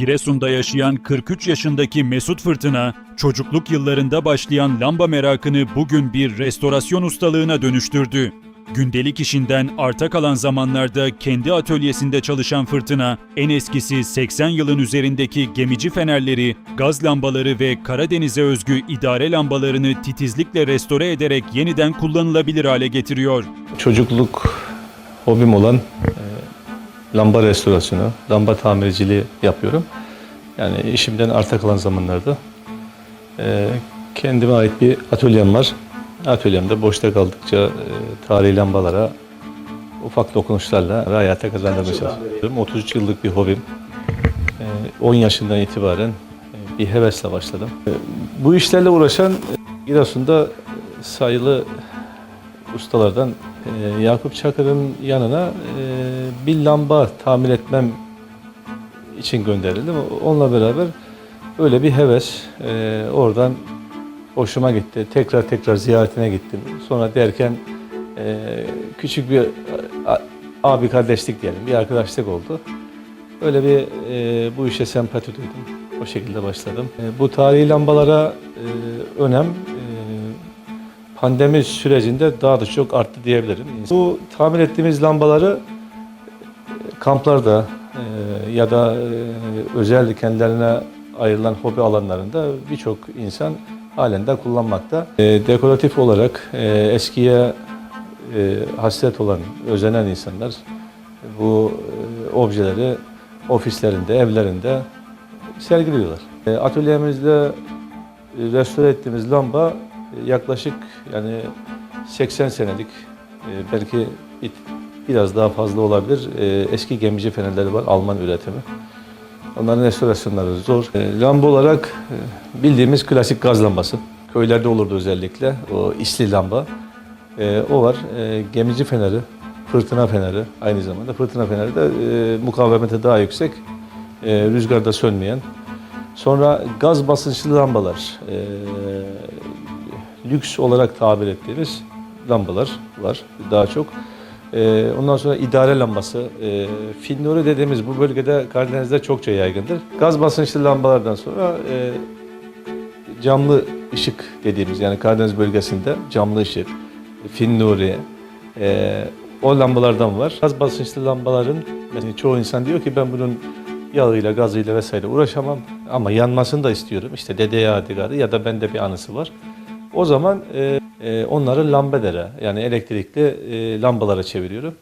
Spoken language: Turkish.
Giresun'da yaşayan 43 yaşındaki Mesut Fırtına, çocukluk yıllarında başlayan lamba merakını bugün bir restorasyon ustalığına dönüştürdü. Gündelik işinden arta kalan zamanlarda kendi atölyesinde çalışan Fırtına, en eskisi 80 yılın üzerindeki gemici fenerleri, gaz lambaları ve Karadeniz'e özgü idare lambalarını titizlikle restore ederek yeniden kullanılabilir hale getiriyor. çocukluk hobim olan lamba restorasyonu, lamba tamirciliği yapıyorum. Yani işimden arta kalan zamanlarda e, kendime ait bir atölyem var. Atölyemde boşta kaldıkça e, tarihi lambalara ufak dokunuşlarla ve hayata kazandırmaya çalışıyorum. 33 yıllık bir hobim. E, 10 yaşından itibaren e, bir hevesle başladım. E, Bu işlerle uğraşan e, Giresun'da sayılı ustalardan e, Yakup Çakır'ın yanına e, bir lamba tamir etmem için gönderildim. Onunla beraber öyle bir heves e, oradan hoşuma gitti. Tekrar tekrar ziyaretine gittim. Sonra derken e, küçük bir a- abi kardeşlik diyelim, bir arkadaşlık oldu. Öyle bir e, bu işe sempati duydum. O şekilde başladım. E, bu tarihi lambalara e, önem e, pandemi sürecinde daha da çok arttı diyebilirim. Bu tamir ettiğimiz lambaları kamplarda e, ya da e, özel kendilerine ayrılan hobi alanlarında birçok insan halen de kullanmakta. E, dekoratif olarak e, eskiye e, hasret olan, özenen insanlar bu objeleri ofislerinde, evlerinde sergiliyorlar. Atölyemizde restore ettiğimiz lamba yaklaşık yani 80 senelik belki biraz daha fazla olabilir. E, Eski gemici fenerleri var Alman üretimi. Onların restorasyonları zor. E, Lamba olarak e, bildiğimiz klasik gaz lambası. Köylerde olurdu özellikle o isli lamba. E, O var. Gemici feneri, fırtına feneri aynı zamanda. Fırtına feneri de e, mukavemeti daha yüksek. E, Rüzgarda sönmeyen. Sonra gaz basınçlı lambalar, lüks olarak tabir ettiğimiz lambalar var daha çok. E, ondan sonra idare lambası, e, finnori dediğimiz bu bölgede Karadeniz'de çokça yaygındır. Gaz basınçlı lambalardan sonra e, camlı ışık dediğimiz yani Karadeniz bölgesinde camlı ışık, finnuri, e, o lambalardan var. Gaz basınçlı lambaların mesela çoğu insan diyor ki ben bunun yağıyla, gazıyla vesaire uğraşamam ama yanmasını da istiyorum. İşte dede yadigarı ya da bende bir anısı var. O zaman e, e, onları lambedere yani elektrikli e, lambalara çeviriyorum.